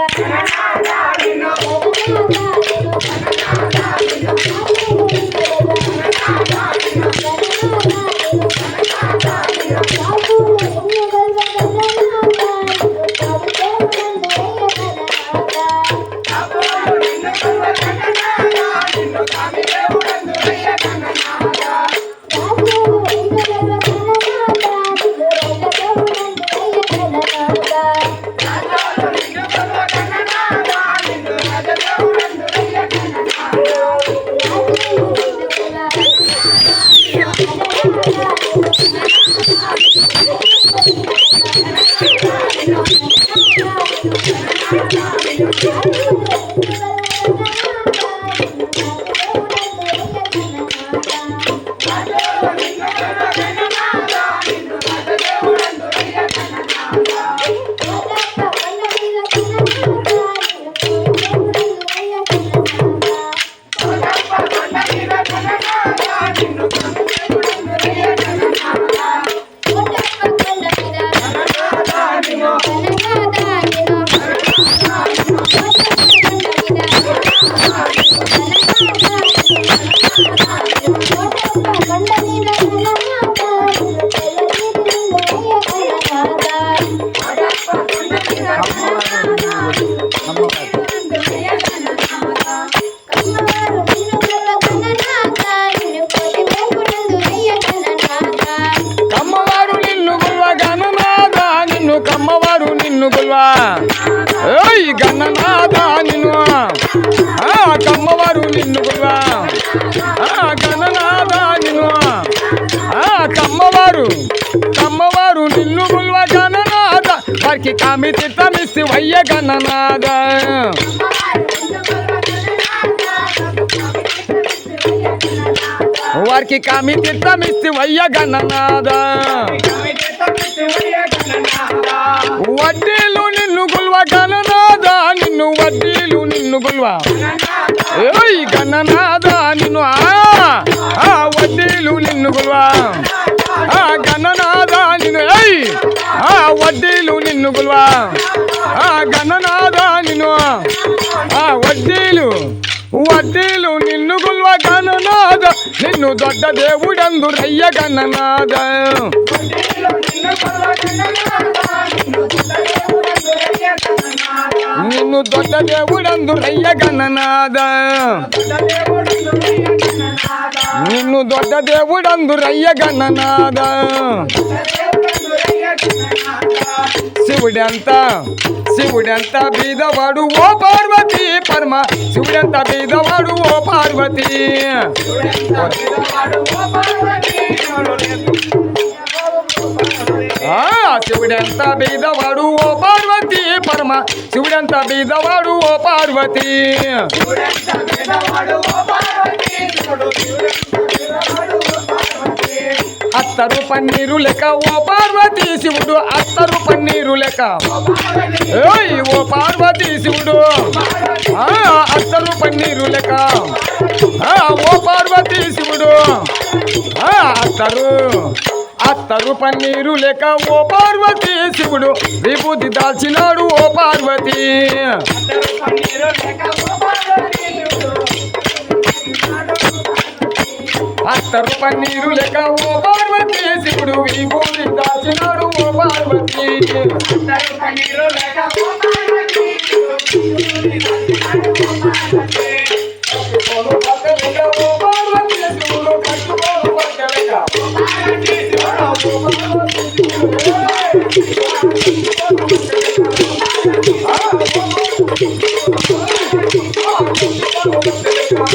la la la la స్వామి కామి శివయ్య వయ్య గణనాథ వారికి కామి తిట్టమిస్తి వయ్య గణనాథ వడ్డీలు నిన్ను గుల్వ గణనాథ నిన్ను వడ్డీలు నిన్ను గుల్వ. ఏయ్ గణనాథ నిన్ను ఆ వడ్డీలు నిన్ను గుల్వ. ఆ గణనాథ నిన్ను ఏయ్ ఆ వడ్డీలు నిన్ను గుల్వ ఆ గణనాథ నిన్ను. ఆ వడ్డీలు వడ్డీలు నిన్ను గుల్వ గణనాథ నిన్ను దొడ్డ దేవుడందు రయ్య గణనాథ నిన్ను దొడ్డ దేవుడందు రయ్య గణనాథ నిన్ను దొడ్డ దేవుడందు రయ్య గణనాథ శివుడంత శివుడంత బీదవాడు ఓ పార్వతి పరమ శివుడంత బీదవాడు ఓ పార్వతి. శివుడంత బీదవాడు ఓ పార్వతి పరమ శివుడంత బీదవాడు ఓ పార్వతి. అత్తరు పన్నీరు లెక్క ఓ పార్వతి శివుడు అత్తరు పన్నీరు లెక్క ఏయ్ ఓ పార్వతి శివుడు. ఆ అత్తరు పన్నీరు లెక్క ఆ ఓ పార్వతి శివుడు. ఆ అత్తరు. అత్తరు పన్నీరు లెక్క ఓ పార్వతి శివుడు. విభూతి దాల్చినాడు ఓ పార్వతి. అత్తరు పన్నీరు లెక్క ఓ పార్వతి శివుడు విభూతి దాచినాడు ఓ పార్వతి. కట్టుకోను పక్క లెక్క పార్వతి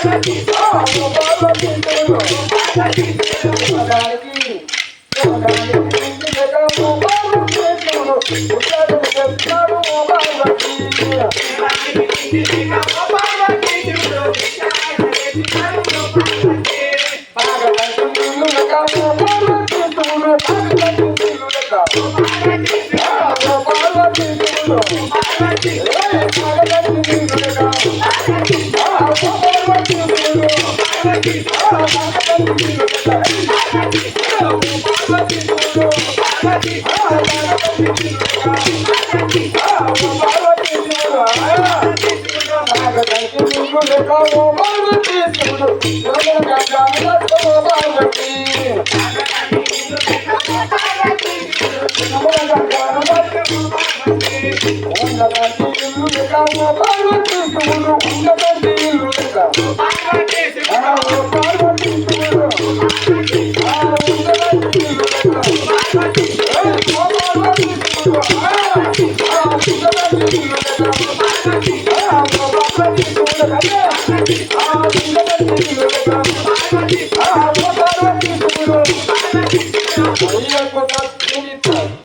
ఆ, పార్వతీ